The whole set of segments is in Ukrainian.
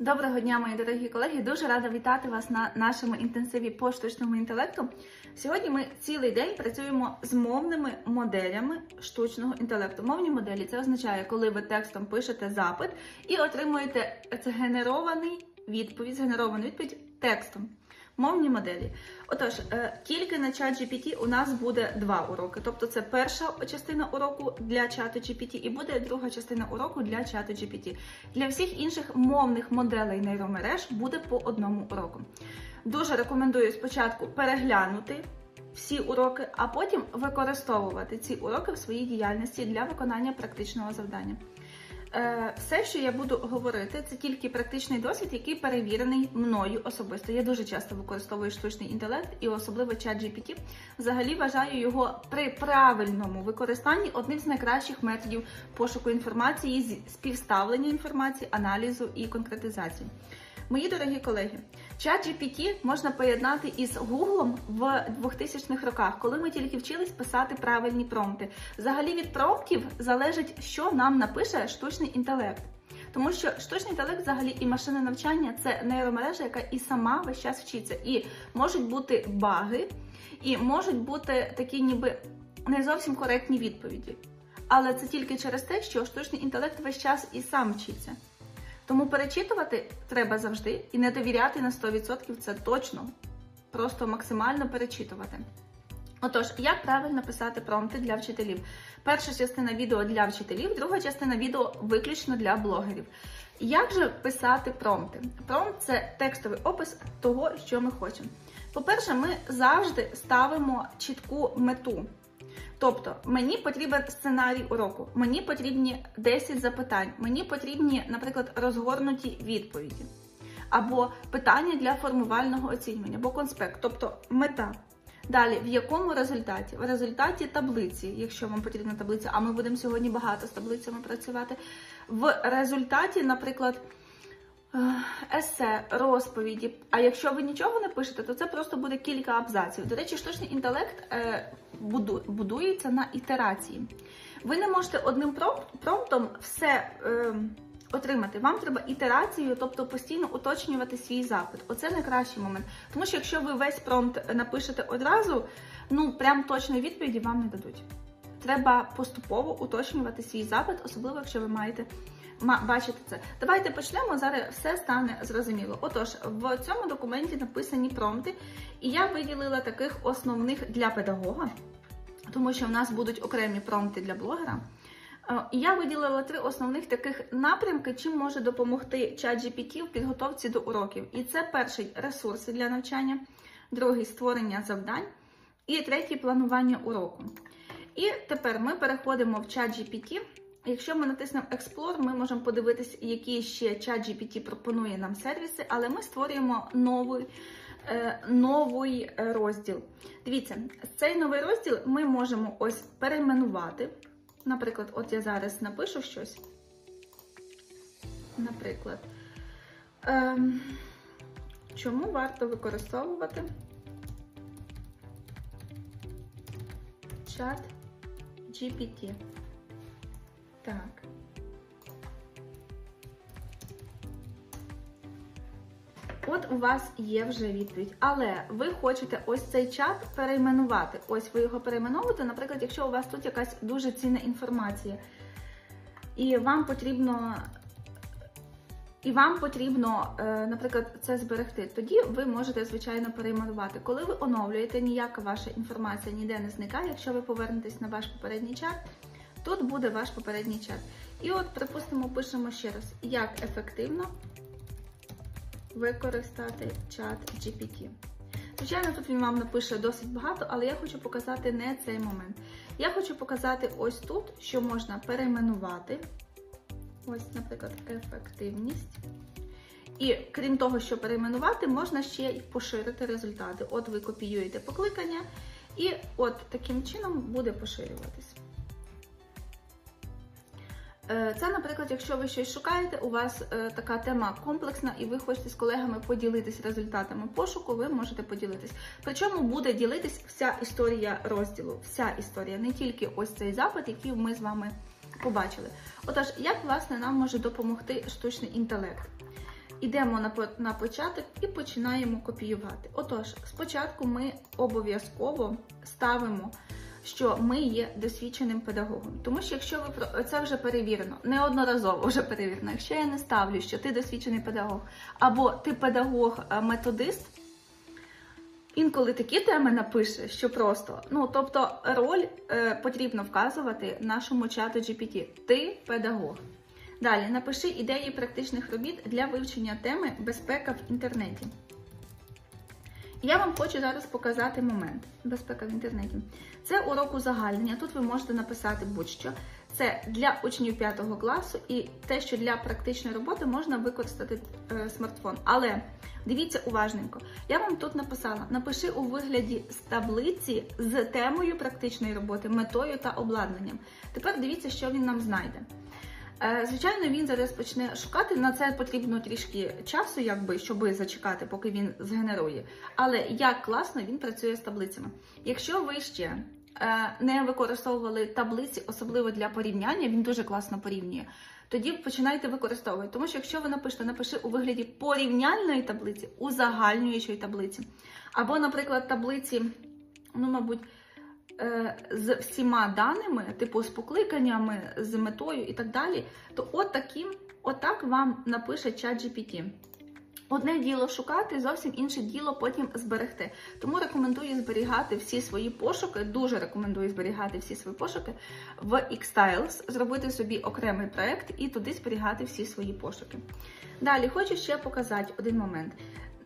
Доброго дня, мої дорогі колеги. Дуже рада вітати вас на нашому інтенсиві по штучному інтелекту. Сьогодні ми цілий день працюємо з мовними моделями штучного інтелекту. Мовні моделі це означає, коли ви текстом пишете запит і отримуєте згенерований відповідь, згенеровану відповідь текстом. Мовні моделі. Отож, е, тільки на чат GPT у нас буде два уроки. Тобто це перша частина уроку для чату GPT і буде друга частина уроку для чату GPT. Для всіх інших мовних моделей нейромереж буде по одному уроку. Дуже рекомендую спочатку переглянути всі уроки, а потім використовувати ці уроки в своїй діяльності для виконання практичного завдання. Е, Все, що я буду говорити, це тільки практичний досвід, який перевірений мною особисто. Я дуже часто використовую штучний інтелект і особливо чат GPT. Взагалі вважаю його при правильному використанні одним з найкращих методів пошуку інформації, співставлення інформації, аналізу і конкретизації. Мої дорогі колеги, чат GPT можна поєднати із Google в 2000-х роках, коли ми тільки вчились писати правильні промпти. Взагалі від промптів залежить, що нам напише штучний інтелект. Тому що штучний інтелект, взагалі, і машинне навчання це нейромережа, яка і сама весь час вчиться. І можуть бути баги, і можуть бути такі, ніби не зовсім коректні відповіді. Але це тільки через те, що штучний інтелект весь час і сам вчиться. Тому перечитувати треба завжди і не довіряти на 100% це точно. Просто максимально перечитувати. Отож, як правильно писати промпти для вчителів? Перша частина відео для вчителів, друга частина відео виключно для блогерів. Як же писати промпти? Промпт це текстовий опис того, що ми хочемо. По-перше, ми завжди ставимо чітку мету. Тобто, мені потрібен сценарій уроку, мені потрібні 10 запитань, мені потрібні, наприклад, розгорнуті відповіді, або питання для формувального оцінювання, або конспект, тобто мета. Далі, в якому результаті? В результаті таблиці, якщо вам потрібна таблиця, а ми будемо сьогодні багато з таблицями працювати. В результаті, наприклад, есе, розповіді. А якщо ви нічого не пишете, то це просто буде кілька абзаців. До речі, штучний інтелект е, буду- будується на ітерації. Ви не можете одним промп- промптом все е, отримати. Вам треба ітерацію, тобто постійно уточнювати свій запит. Оце найкращий момент. Тому що якщо ви весь промпт напишете одразу, ну прям точної відповіді вам не дадуть. Треба поступово уточнювати свій запит, особливо якщо ви маєте ма- бачити це. Давайте почнемо. Зараз все стане зрозуміло. Отож, в цьому документі написані промпти, і я виділила таких основних для педагога, тому що в нас будуть окремі промпти для блогера. Е, я виділила три основних таких напрямки, чим може допомогти ChatGPT в підготовці до уроків. І це перший ресурси для навчання, другий створення завдань, і третій планування уроку. І тепер ми переходимо в ChatGPT. Якщо ми натиснемо Explore, ми можемо подивитися, які ще ChatGPT пропонує нам сервіси, але ми створюємо новий, е, новий е, розділ. Дивіться, цей новий розділ ми можемо ось перейменувати. Наприклад, от я зараз напишу щось. Наприклад, ем, чому варто використовувати чат GPT? Так. От у вас є вже відповідь, але ви хочете ось цей чат перейменувати. Ось ви його перейменовуєте, наприклад, якщо у вас тут якась дуже цінна інформація, і вам потрібно. І вам потрібно, е, наприклад, це зберегти. Тоді ви можете, звичайно, перейменувати. Коли ви оновлюєте, ніяка ваша інформація ніде не зникає. Якщо ви повернетесь на ваш попередній чат, тут буде ваш попередній чат. І от, припустимо, пишемо ще раз, як ефективно використати чат GPT. Звичайно, тут він вам напише досить багато, але я хочу показати не цей момент. Я хочу показати ось тут, що можна перейменувати. Ось, наприклад, ефективність. І крім того, що перейменувати, можна ще й поширити результати. От ви копіюєте покликання, і от таким чином буде поширюватись. Е, Це, наприклад, якщо ви щось шукаєте, у вас е, така тема комплексна, і ви хочете з колегами поділитись результатами пошуку, ви можете поділитись. Причому буде ділитись вся історія розділу, вся історія, не тільки ось цей запит, який ми з вами побачили. Отож, як власне нам може допомогти штучний інтелект? Йдемо на, на початок і починаємо копіювати. Отож, спочатку ми обов'язково ставимо, що ми є досвідченим педагогом. Тому що якщо ви про це вже перевірено, неодноразово вже перевірено, якщо я не ставлю, що ти досвідчений педагог, або ти педагог-методист, інколи такі теми напише, що просто, ну тобто, роль е, потрібно вказувати нашому чату GPT. Ти педагог. Далі напиши ідеї практичних робіт для вивчення теми безпека в інтернеті. Я вам хочу зараз показати момент безпека в інтернеті. Це урок узагальнення. Тут ви можете написати будь-що. Це для учнів 5 класу і те, що для практичної роботи можна використати е, смартфон. Але дивіться уважненько. Я вам тут написала: напиши у вигляді з таблиці з темою практичної роботи, метою та обладнанням. Тепер дивіться, що він нам знайде. Е, Звичайно, він зараз почне шукати. На це потрібно трішки часу, якби, щоб зачекати, поки він згенерує. Але як класно він працює з таблицями. Якщо ви ще е, не використовували таблиці, особливо для порівняння, він дуже класно порівнює. Тоді починайте використовувати. Тому що якщо ви напишете, напиши у вигляді порівняльної таблиці, узагальнюючої таблиці. Або, наприклад, таблиці, ну, мабуть, з всіма даними, типу з покликаннями, з метою і так далі, то от таким, отак вам напише чат GPT. Одне діло шукати, зовсім інше діло потім зберегти. Тому рекомендую зберігати всі свої пошуки. Дуже рекомендую зберігати всі свої пошуки в Xtiles, зробити собі окремий проект і туди зберігати всі свої пошуки. Далі хочу ще показати один момент.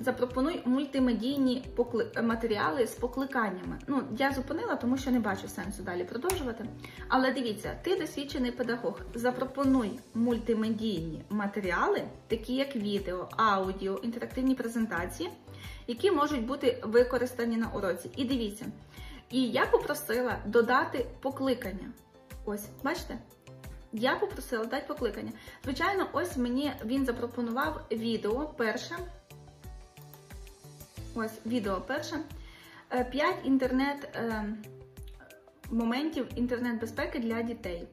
Запропонуй мультимедійні покли... матеріали з покликаннями. Ну, я зупинила, тому що не бачу сенсу далі продовжувати. Але дивіться, ти досвідчений педагог. Запропонуй мультимедійні матеріали, такі як відео, аудіо, інтерактивні презентації, які можуть бути використані на уроці. І дивіться. І я попросила додати покликання. Ось, бачите? Я попросила дати покликання. Звичайно, ось мені він запропонував відео перше. Ось відео перше. Е, П'ять інтернет е, моментів інтернет-безпеки для дітей.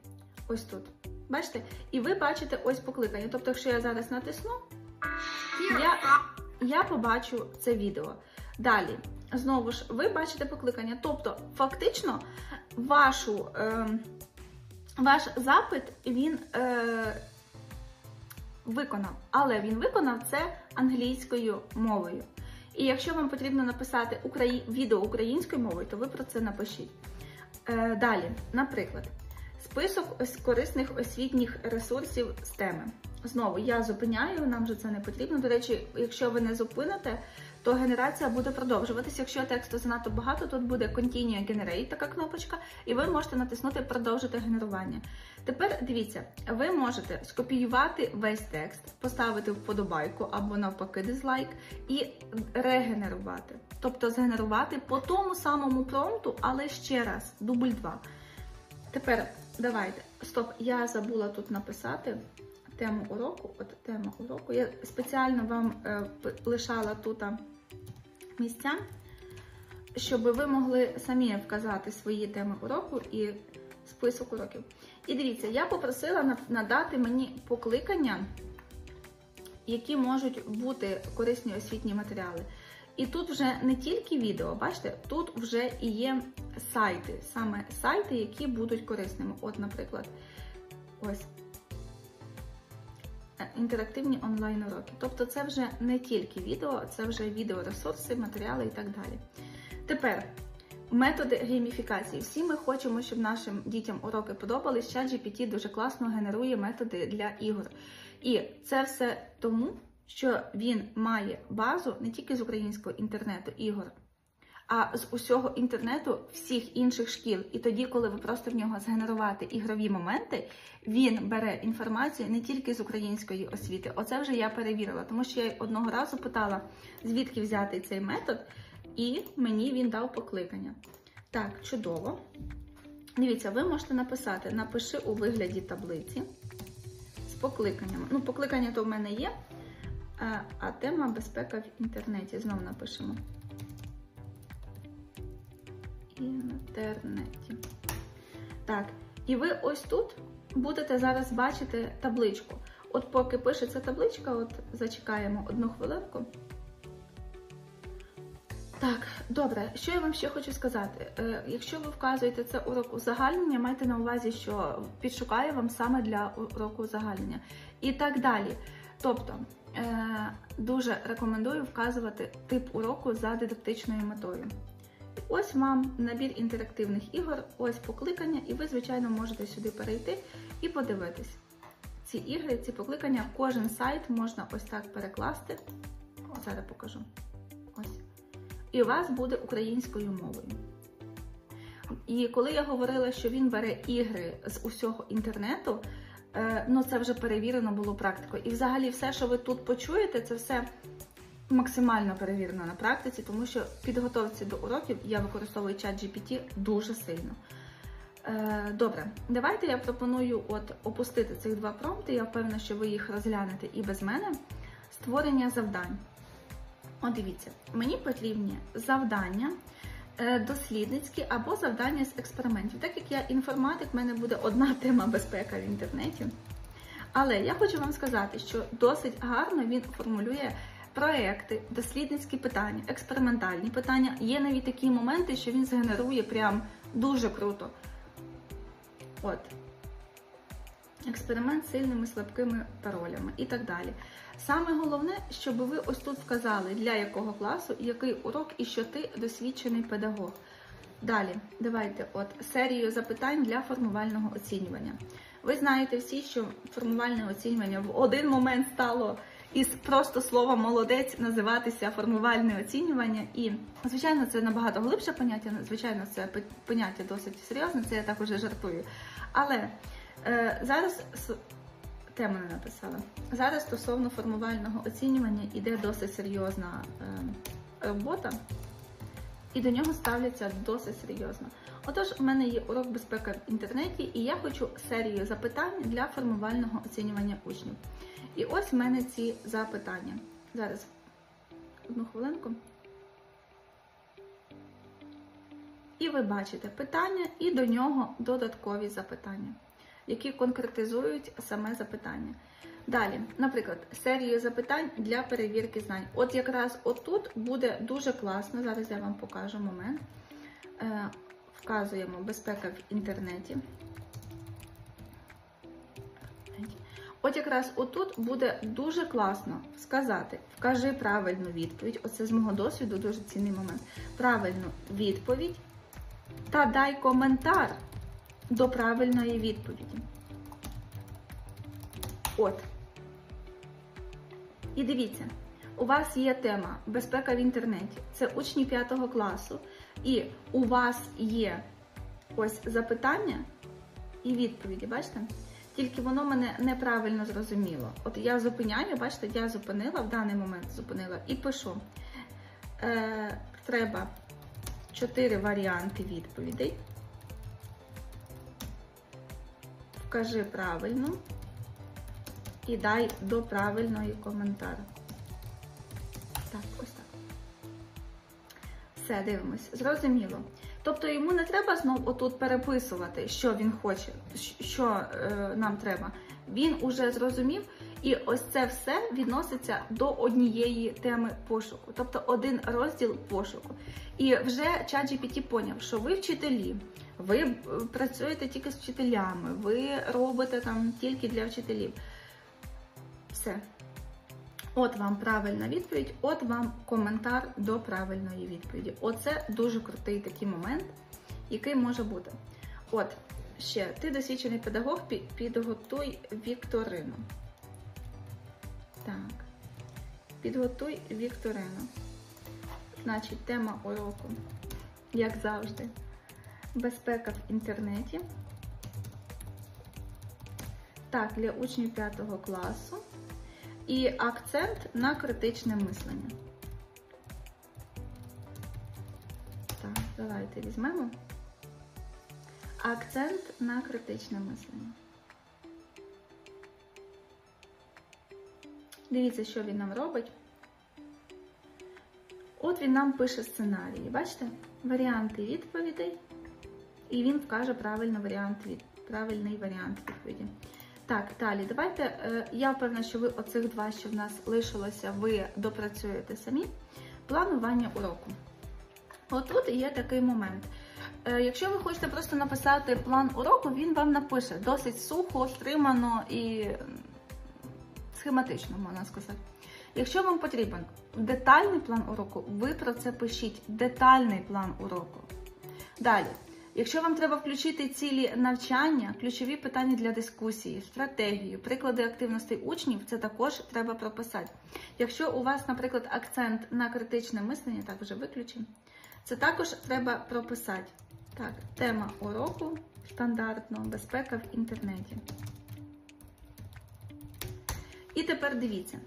Ось тут. Бачите? І ви бачите ось покликання. Тобто, якщо я зараз натисну, я, я побачу це відео. Далі, знову ж, ви бачите покликання. Тобто, фактично, вашу, е, ваш запит він е, виконав. Але він виконав це англійською мовою. І якщо вам потрібно написати украї... відео українською мовою, то ви про це напишіть. Е, далі, наприклад, список корисних освітніх ресурсів з теми. Знову я зупиняю, нам же це не потрібно. До речі, якщо ви не зупините, то генерація буде продовжуватися. Якщо тексту занадто багато, тут буде Continue Generate, така кнопочка, і ви можете натиснути Продовжити генерування. Тепер дивіться, ви можете скопіювати весь текст, поставити вподобайку або навпаки дизлайк і регенерувати. Тобто згенерувати по тому самому промпту, але ще раз, дубль 2. Тепер давайте. Стоп, я забула тут написати тему уроку. От тема уроку. Я спеціально вам е, лишала тут місця, щоб ви могли самі вказати свої теми уроку і список уроків. І дивіться, я попросила надати мені покликання, які можуть бути корисні освітні матеріали. І тут вже не тільки відео, бачите, тут вже і є сайти, саме сайти, які будуть корисними. От, наприклад, ось інтерактивні онлайн уроки. Тобто це вже не тільки відео, це вже відеоресурси, матеріали і так далі. Тепер методи гейміфікації. Всі ми хочемо, щоб нашим дітям уроки подобались. ChatGPT дуже класно генерує методи для ігор. І це все тому, що він має базу не тільки з українського інтернету ігор, а з усього інтернету всіх інших шкіл. І тоді, коли ви просто в нього згенерувати ігрові моменти, він бере інформацію не тільки з української освіти. Оце вже я перевірила, тому що я одного разу питала, звідки взяти цей метод, і мені він дав покликання. Так, чудово. Дивіться, ви можете написати: напиши у вигляді таблиці з покликаннями. Ну, покликання то в мене є. А, а тема безпека в інтернеті. Знову напишемо. Інтернеті. Так, і ви ось тут будете зараз бачити табличку. От поки пишеться табличка, от зачекаємо одну хвилинку. Так, добре, що я вам ще хочу сказати? Е, якщо ви вказуєте це урок узагальнення, майте на увазі, що підшукає вам саме для уроку узагальнення. І так далі. Тобто, е, дуже рекомендую вказувати тип уроку за дидактичною метою. Ось вам набір інтерактивних ігор, ось покликання, і ви, звичайно, можете сюди перейти і подивитись. Ці ігри, ці покликання, кожен сайт можна ось так перекласти. О, зараз покажу. Ось. І у вас буде українською мовою. І коли я говорила, що він бере ігри з усього інтернету, е, ну це вже перевірено було практикою. І взагалі все, що ви тут почуєте, це все максимально перевірено на практиці, тому що в підготовці до уроків я використовую чат GPT дуже сильно. Е, Добре, давайте я пропоную от опустити цих два промпти. Я впевнена, що ви їх розглянете і без мене. Створення завдань. От дивіться, мені потрібні завдання е, дослідницькі або завдання з експериментів. Так як я інформатик, в мене буде одна тема безпека в інтернеті. Але я хочу вам сказати, що досить гарно він формулює проекти, дослідницькі питання, експериментальні питання. Є навіть такі моменти, що він згенерує прям дуже круто. От. Експеримент з сильними слабкими паролями і так далі. Саме головне, щоб ви ось тут вказали, для якого класу, який урок і що ти досвідчений педагог. Далі, давайте от серію запитань для формувального оцінювання. Ви знаєте всі, що формувальне оцінювання в один момент стало із просто слова молодець називатися формувальне оцінювання. І, звичайно, це набагато глибше поняття, звичайно, це поняття досить серйозне, це я так уже жартую. Але е, зараз тему не написала. Зараз стосовно формувального оцінювання іде досить серйозна е, робота, і до нього ставляться досить серйозно. Отож, в мене є урок безпеки в інтернеті, і я хочу серію запитань для формувального оцінювання учнів. І ось в мене ці запитання. Зараз одну хвилинку. І ви бачите питання, і до нього додаткові запитання, які конкретизують саме запитання. Далі, наприклад, серію запитань для перевірки знань. От якраз отут буде дуже класно, зараз я вам покажу момент. Е, вказуємо безпека в інтернеті. От якраз отут буде дуже класно сказати, вкажи правильну відповідь. Оце з мого досвіду дуже цінний момент. Правильну відповідь та дай коментар до правильної відповіді. От. І дивіться, у вас є тема безпека в інтернеті. Це учні 5 класу. І у вас є ось запитання і відповіді, бачите? Тільки воно мене неправильно зрозуміло. От я зупиняю, бачите, я зупинила в даний момент зупинила і пишу. Е, Треба чотири варіанти відповідей. Вкажи правильно і дай до правильної коментар. Так, ось так. Все, дивимось. Зрозуміло. Тобто йому не треба знову отут переписувати, що він хоче, що е, нам треба. Він уже зрозумів, і ось це все відноситься до однієї теми пошуку, тобто один розділ пошуку. І вже ChatGPT поняв, що ви вчителі, ви е, працюєте тільки з вчителями, ви робите там тільки для вчителів. Все. От вам правильна відповідь, от вам коментар до правильної відповіді. Оце дуже крутий такий момент, який може бути. От, ще, ти досвідчений педагог, підготуй вікторину. Так, підготуй вікторину. Значить, тема уроку, як завжди, безпека в інтернеті. Так, для учнів 5 класу і акцент на критичне мислення. Так, давайте візьмемо. Акцент на критичне мислення. Дивіться, що він нам робить. От він нам пише сценарії. Бачите? Варіанти відповідей. І він вкаже правильний варіант правильний варіант відповіді. Так, далі, давайте. е, Я впевнена, що ви оцих два, що в нас лишилося, ви допрацюєте самі. Планування уроку. Отут є такий момент. Е, Якщо ви хочете просто написати план уроку, він вам напише досить сухо, стримано і схематично, можна сказати. Якщо вам потрібен детальний план уроку, ви про це пишіть. Детальний план уроку. Далі, якщо вам треба включити цілі навчання, ключові питання для дискусії, стратегію, приклади активностей учнів, це також треба прописати. Якщо у вас, наприклад, акцент на критичне мислення, так вже виключимо, це також треба прописати. Так, тема уроку стандартно, безпека в інтернеті. І тепер дивіться,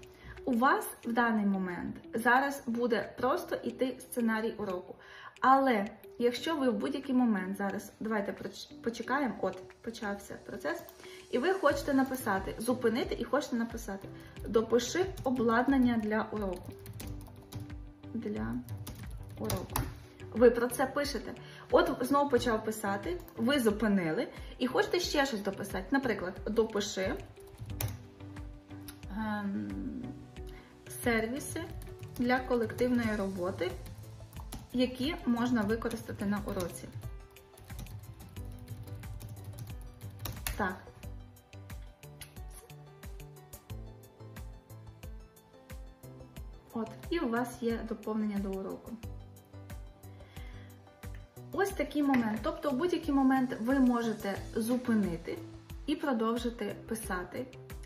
у вас в даний момент зараз буде просто йти сценарій уроку. Але якщо ви в будь-який момент зараз, давайте почекаємо, от почався процес, і ви хочете написати, зупинити і хочете написати, допиши обладнання для уроку. Для уроку. Ви про це пишете. От знову почав писати, ви зупинили і хочете ще щось дописати. Наприклад, допиши сервіси для колективної роботи, які можна використати на уроці. Так. От, і у вас є доповнення до уроку. Ось такий момент. Тобто, в будь-який момент ви можете зупинити і продовжити писати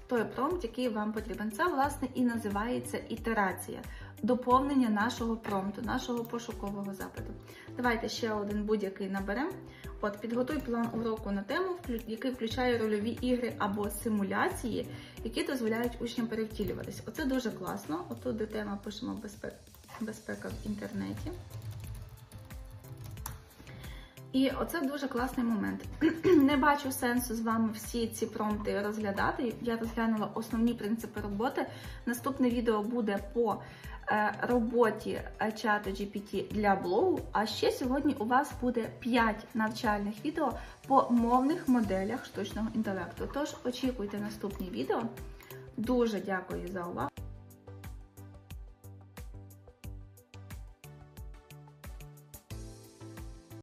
той промпт, який вам потрібен. Це, власне, і називається ітерація, доповнення нашого промпту, нашого пошукового запиту. Давайте ще один будь-який наберемо. От, підготуй план уроку на тему, який включає рольові ігри або симуляції, які дозволяють учням перевтілюватись. Оце дуже класно. Отут, де тема пишемо безпека, безпека в інтернеті. І оце дуже класний момент. Не бачу сенсу з вами всі ці промпти розглядати. Я розглянула основні принципи роботи. Наступне відео буде по е, роботі е, чату GPT для блогу. А ще сьогодні у вас буде 5 навчальних відео по мовних моделях штучного інтелекту. Тож очікуйте наступні відео. Дуже дякую за увагу.